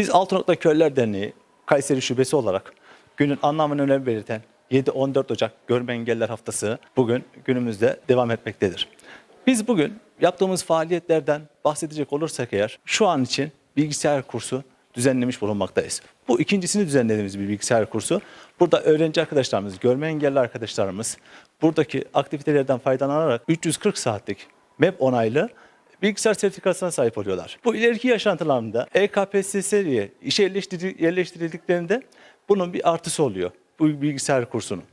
Biz Altınok'ta Köylüler Derneği Kayseri Şubesi olarak günün anlamını önem belirten 7-14 Ocak Görme Engeller Haftası bugün günümüzde devam etmektedir. Biz bugün yaptığımız faaliyetlerden bahsedecek olursak eğer şu an için bilgisayar kursu düzenlemiş bulunmaktayız. Bu ikincisini düzenlediğimiz bir bilgisayar kursu. Burada öğrenci arkadaşlarımız, görme engelli arkadaşlarımız buradaki aktivitelerden faydalanarak 340 saatlik MEP onaylı bilgisayar sertifikasına sahip oluyorlar. Bu ileriki yaşantılarında EKPSS'ye işe yerleştirildiklerinde bunun bir artısı oluyor bu bilgisayar kursunun.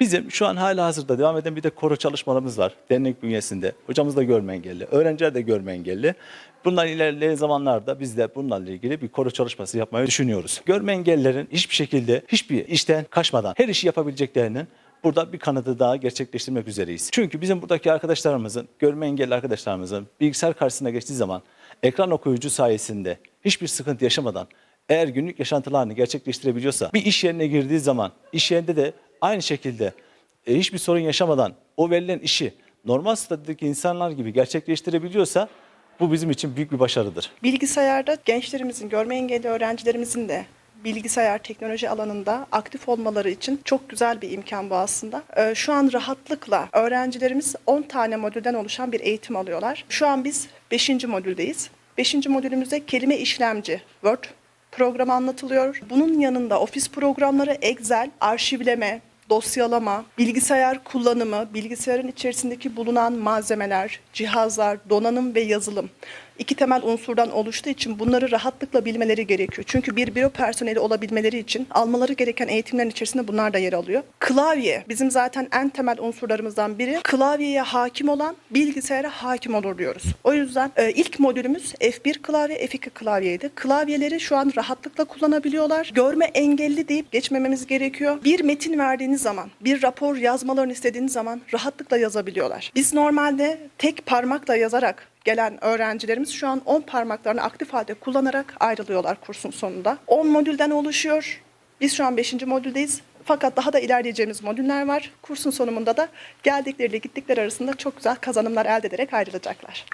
Bizim şu an hala hazırda devam eden bir de koro çalışmalarımız var dernek bünyesinde. Hocamız da görme engelli, öğrenciler de görme engelli. Bundan ilerleyen zamanlarda biz de bunlarla ilgili bir koro çalışması yapmayı düşünüyoruz. Görme engellilerin hiçbir şekilde hiçbir işten kaçmadan her işi yapabileceklerinin burada bir kanadı daha gerçekleştirmek üzereyiz. Çünkü bizim buradaki arkadaşlarımızın, görme engelli arkadaşlarımızın bilgisayar karşısına geçtiği zaman ekran okuyucu sayesinde hiçbir sıkıntı yaşamadan eğer günlük yaşantılarını gerçekleştirebiliyorsa bir iş yerine girdiği zaman iş yerinde de aynı şekilde e, hiçbir sorun yaşamadan o verilen işi normal statüdeki insanlar gibi gerçekleştirebiliyorsa bu bizim için büyük bir başarıdır. Bilgisayarda gençlerimizin, görme engelli öğrencilerimizin de bilgisayar teknoloji alanında aktif olmaları için çok güzel bir imkan bu aslında. Ee, Şu an rahatlıkla öğrencilerimiz 10 tane modülden oluşan bir eğitim alıyorlar. Şu an biz 5. modüldeyiz. 5. modülümüzde kelime işlemci, Word programı anlatılıyor. Bunun yanında ofis programları, Excel, arşivleme, dosyalama, bilgisayar kullanımı, bilgisayarın içerisindeki bulunan malzemeler, cihazlar, donanım ve yazılım iki temel unsurdan oluştuğu için bunları rahatlıkla bilmeleri gerekiyor. Çünkü bir büro personeli olabilmeleri için almaları gereken eğitimlerin içerisinde bunlar da yer alıyor. Klavye bizim zaten en temel unsurlarımızdan biri. Klavyeye hakim olan bilgisayara hakim olur diyoruz. O yüzden e, ilk modülümüz F1 klavye, F2 klavyeydi. Klavyeleri şu an rahatlıkla kullanabiliyorlar. Görme engelli deyip geçmememiz gerekiyor. Bir metin verdiğiniz zaman, bir rapor yazmalarını istediğiniz zaman rahatlıkla yazabiliyorlar. Biz normalde tek parmakla yazarak gelen öğrencilerimiz şu an 10 parmaklarını aktif halde kullanarak ayrılıyorlar kursun sonunda. 10 modülden oluşuyor. Biz şu an 5. modüldeyiz. Fakat daha da ilerleyeceğimiz modüller var. Kursun sonunda da geldikleriyle gittikleri arasında çok güzel kazanımlar elde ederek ayrılacaklar.